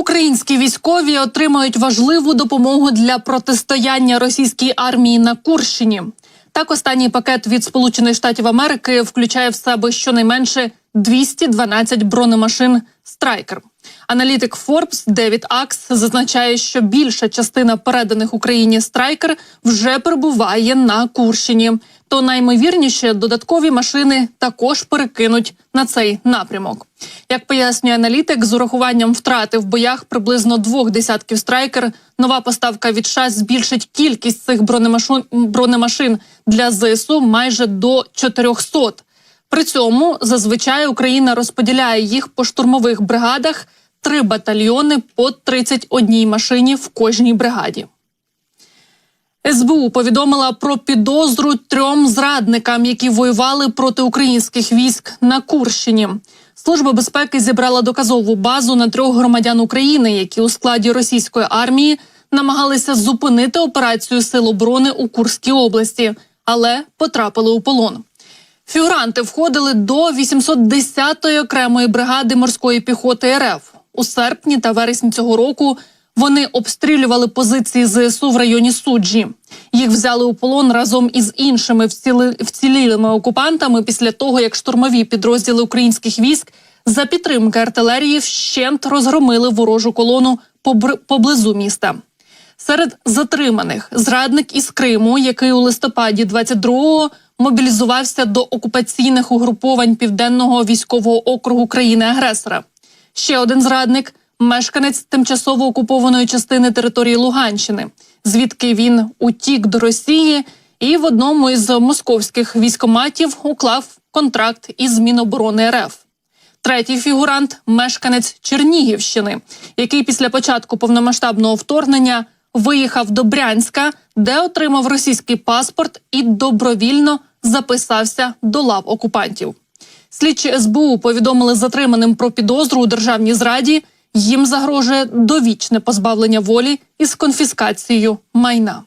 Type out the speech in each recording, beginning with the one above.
Українські військові отримають важливу допомогу для протистояння російській армії на Курщині. Так, останній пакет від Сполучених Штатів Америки включає в себе щонайменше 212 бронемашин Страйкер. Аналітик Forbes Девід Акс зазначає, що більша частина переданих Україні страйкер вже перебуває на Курщині. То наймовірніше додаткові машини також перекинуть на цей напрямок. Як пояснює аналітик, з урахуванням втрати в боях приблизно двох десятків страйкер, нова поставка від ШАС збільшить кількість цих бронемашин для ЗСУ майже до 400. При цьому зазвичай Україна розподіляє їх по штурмових бригадах три батальйони по 31 машині в кожній бригаді. СБУ повідомила про підозру трьом зрадникам, які воювали проти українських військ на Курщині. Служба безпеки зібрала доказову базу на трьох громадян України, які у складі російської армії намагалися зупинити операцію Сил оборони у Курській області, але потрапили у полон. Фігуранти входили до 810-ї окремої бригади морської піхоти РФ. У серпні та вересні цього року вони обстрілювали позиції ЗСУ в районі суджі. Їх взяли у полон разом із іншими вціли... вцілілими окупантами після того, як штурмові підрозділи українських військ за підтримки артилерії вщент розгромили ворожу колону побр... поблизу міста. Серед затриманих зрадник із Криму, який у листопаді 22-го мобілізувався до окупаційних угруповань південного військового округу країни-агресора. Ще один зрадник мешканець тимчасово окупованої частини території Луганщини, звідки він утік до Росії, і в одному із московських військоматів уклав контракт із Міноборони РФ. Третій фігурант мешканець Чернігівщини, який після початку повномасштабного вторгнення виїхав до Брянська, де отримав російський паспорт і добровільно записався до лав окупантів. Слідчі СБУ повідомили затриманим про підозру у державній зраді. Їм загрожує довічне позбавлення волі із конфіскацією майна.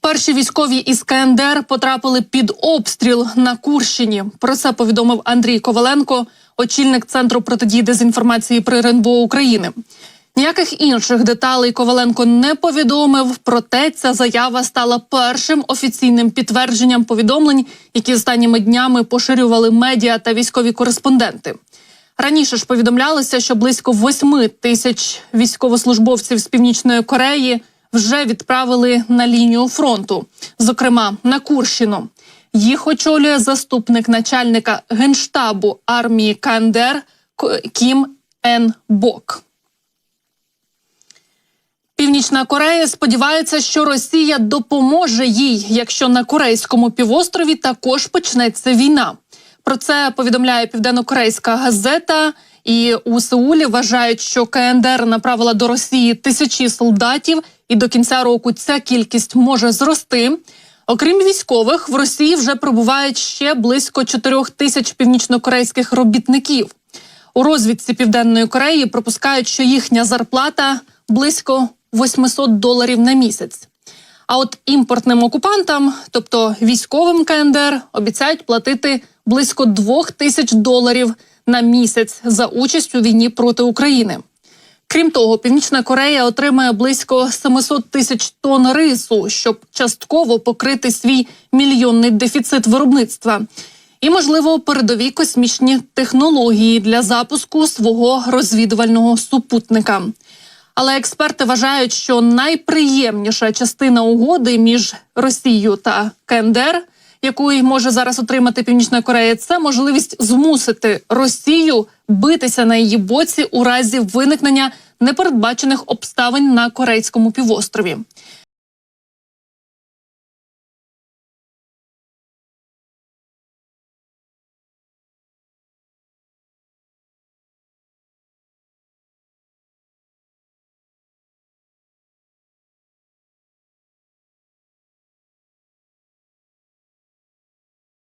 Перші військові із КНДР потрапили під обстріл на Курщині. Про це повідомив Андрій Коваленко, очільник центру протидії дезінформації при РНБО України. Ніяких інших деталей Коваленко не повідомив. Проте ця заява стала першим офіційним підтвердженням повідомлень, які останніми днями поширювали медіа та військові кореспонденти. Раніше ж повідомлялося, що близько 8 тисяч військовослужбовців з північної Кореї вже відправили на лінію фронту, зокрема на Курщину. Їх очолює заступник начальника генштабу армії КНДР Кім Ен Бок. Північна Корея сподівається, що Росія допоможе їй, якщо на Корейському півострові також почнеться війна. Про це повідомляє південно-корейська газета. І у Сеулі вважають, що КНДР направила до Росії тисячі солдатів, і до кінця року ця кількість може зрости. Окрім військових, в Росії вже прибувають ще близько 4 тисяч північнокорейських робітників. У розвідці Південної Кореї пропускають, що їхня зарплата близько 800 доларів на місяць. А от імпортним окупантам, тобто військовим КНДР, обіцяють платити близько 2 тисяч доларів на місяць за участь у війні проти України. Крім того, Північна Корея отримає близько 700 тисяч тонн рису, щоб частково покрити свій мільйонний дефіцит виробництва. І, можливо, передові космічні технології для запуску свого розвідувального супутника. Але експерти вважають, що найприємніша частина угоди між Росією та КНДР, яку може зараз отримати Північна Корея, це можливість змусити Росію битися на її боці у разі виникнення непередбачених обставин на корейському півострові.